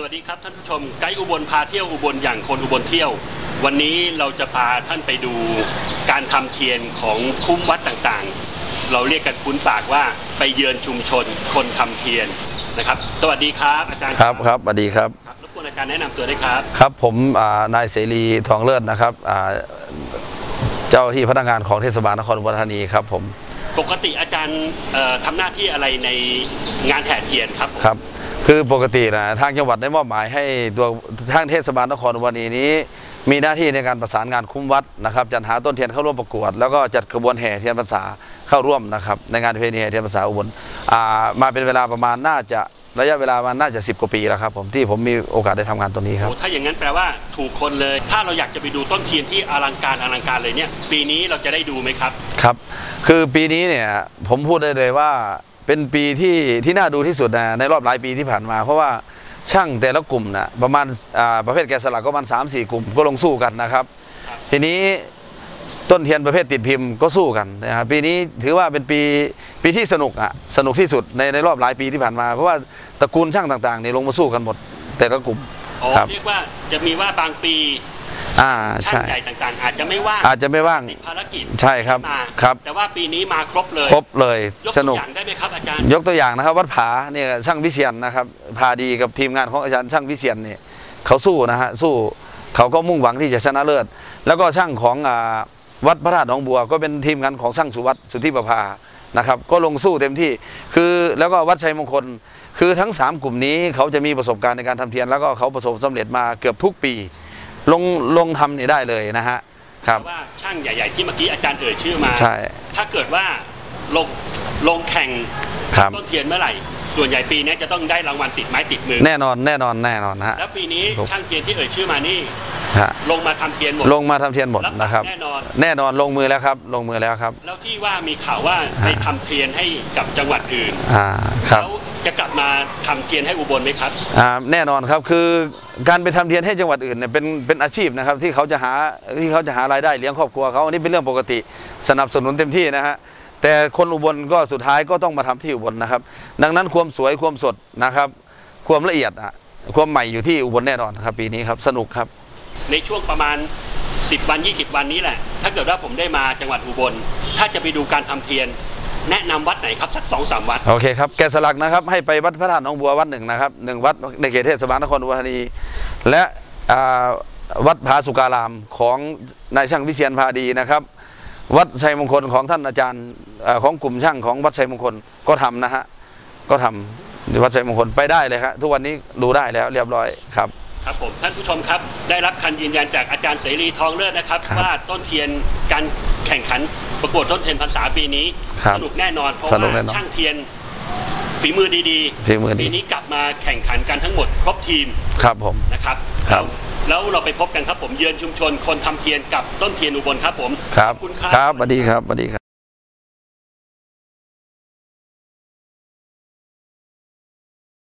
สวัสดีครับท่านผู้ชมไกด์อุบลพาเที่ยวอุบลอย่างคนอุบลเที่ยว วันนี้เราจะพาท่านไปดูการทำเทียนของคุ้มวัดต่างๆ เราเรียกกันคุ้นปากว่าไปเยือนชุมชนคนทำเทียนนะครับ สวัสดีครับอาจารย์ครับครับสวัสดีครับครับรบกวนอาจารย์แนะนำตัวด้วยครับ ครับผมอ่านายเสรีทองเลิศนะครับอ่าเจ้าที่พนักงานของเทศบาลนครอุบลธานีครับผมปกติอาจารย์เอ่อทำหน้าที่อะไรในงานแห่เทียนครับผมครับ คือปกตินะทางจังหวัดได้มอบหมายให้ตัวทางเทศบาลนครอุบลธานีนี้ มีหน้าที่ในการประสานงานคุ้มวัดนะครับจัดหาต้นเทียนเข้าร่วมประกวด แล้วก็จัดกระบวนแห่เทียนพรรษาเข้าร่วมนะครับในงานประเพณีแห่เทียนพรรษาอุบลอ่ามาเป็นเวลาประมาณน่าจะระยะเวลามันน่าจะ 10 กว่าปีแล้วครับผมที่ผมมีโอกาสได้ทำงานตรงนี้ครับโอ้ถ้าอย่างนั้นแปลว่าถูกคนเลย ถ้าเราอยากจะไปดูต้นเทียนที่อลังการอลังการเลยเนี่ย ปีนี้เราจะได้ดูไหมครับ ครับ คือปีนี้เนี่ยผมพูดได้เลยว่า เป็นปีที่ที่น่าดูที่สุดนะในรอบหลายปีที่ผ่านมา เพราะว่าช่างแต่ละกลุ่มนะประมาณประเภทแกะสลักก็ประมาณ3 4 กลุ่มก็ลงสู้กันนะครับ ทีนี้ต้นเทียนประเภทติดพิมพ์ก็สู้กันนะครับปีนี้ถือว่าเป็นปีปีที่สนุกอะสนุกที่สุดในในรอบหลายปีที่ผ่านมา เพราะว่าตระกูลช่างต่างๆเนี่ยลงมาสู้กันหมดแต่ละกลุ่มอ๋อเรียกว่าจะมีว่าบางปี อ่าช่างใช่ใหญ่ต่างๆ อาจจะไม่ว่างอาจจะไม่ว่างติดภารกิจใช่ครับมาครับ แต่ว่าปีนี้มาครบเลย ครบเลยยกสตัวนุกอย่างได้ไหมครับอาจารย์ยกตัวอย่างนะครับ วัดผาเนี่ยช่างวิเชียนนะครับพาดีกับทีมงานของอาจารย์ช่างวิเชียนเนี่ยเขาสู้นะฮะสู้เขาก็มุ่งหวังที่จะชนะเลิศ แล้วก็ช่างของอ่าวัดพระธาตุหนองบัว ก็เป็นทีมงานของช่างสุวัตสุทธิประภานะครับก็ลงสู้เต็มที่คือแล้วก็วัดชัยมงคล คือทั้ง 3 กลุ่มนี้เขาจะมีประสบการณ์ในการทำเทียน แล้วก็เขาประสบความสำเร็จมาเกือบทุกปี ลงลงทำเนี่ยได้เลยนะฮะครับเพราะว่าช่างใหญ่ ๆ ที่เมื่อกี้อาจารย์เอ่ยชื่อมาใช่ถ้าเกิดว่าลงลงแข่งครับต้นเทียนเมื่อไหร่ ส่วนใหญ่ปีนี้จะต้องได้รางวัลติดไม้ติดมือ แน่นอนแน่นอนแน่นอนฮะแล้วปีนี้ครับช่างเทียนที่เอ่ยชื่อมานี่ฮะลงมาทำเทียนหมดลงมาทำเทียนหมดรับปากนะครับ แน่นอนแน่นอนลงมือแล้วครับ ลงมือแล้วครับ แล้วที่ว่ามีข่าวว่าไปทำเทียนให้กับจังหวัดอื่นอ่าครับแล้ว จะกลับมาทำเทียนให้อุบลไหมครับอ่าแน่นอนครับคือการไปทำเทียนให้จังหวัดอื่นเนี่ยเป็นเป็นอาชีพนะครับที่เขาจะหาที่เขาจะหารายได้เลี้ยงครอบครัวเขาอันนี้เป็นเรื่องปกติสนับสนุนเต็มที่นะฮะแต่คนอุบลก็สุดท้ายก็ต้องมาทำที่อุบลนะครับ ดังนั้นความสวยความสดนะครับ ความละเอียดอะความใหม่อยู่ที่อุบลแน่นอนครับ ปีนี้ครับสนุกครับ ในช่วงประมาณ 10 วัน 20 วันนี้แหละ ถ้าเกิดว่าผมได้มาจังหวัดอุบล ถ้าจะไปดูการทำเทียน แนะนำวัดไหนครับสักสองสามวัด โอเคครับแกะสลักนะครับให้ไปวัดพระธาตุหนองบัววัดหนึ่งนะครับหนึ่งวัดในเขตเทศบาลนครอุบลธานีและวัดผาสุการามของนายช่างวิเชียนพาดีนะครับ วัดชัยมงคลของท่านอาจารย์ของกลุ่มช่างของวัดชัยมงคลก็ทำนะฮะก็ทำที่วัดชัยมงคลไปได้เลยครับทุกวันนี้ดูได้แล้วเรียบร้อยครับ ครับผมท่านผู้ชมครับได้รับคำยืนยันจากอาจารย์เสรีทองเลิศนะครับครับว่าต้นเทียนการแข่งขันประกวดต้นเทียนพรรษาปีนี้ครับสนุกแน่นอนเพราะสนุกว่าแน่นอนช่างเทียนฝีมือดีฝีมือดี ปีนี้กลับมาแข่งขันกันทั้งหมดครบทีมครับผม นะครับครับ แล้วแล้วเราไปพบกันครับผมเยือนชุมชนคนทำเทียนกับต้นเทียนอุบลครับผมครับขอบคุณครับ ครับสวัสดีครับสวัสดีครับ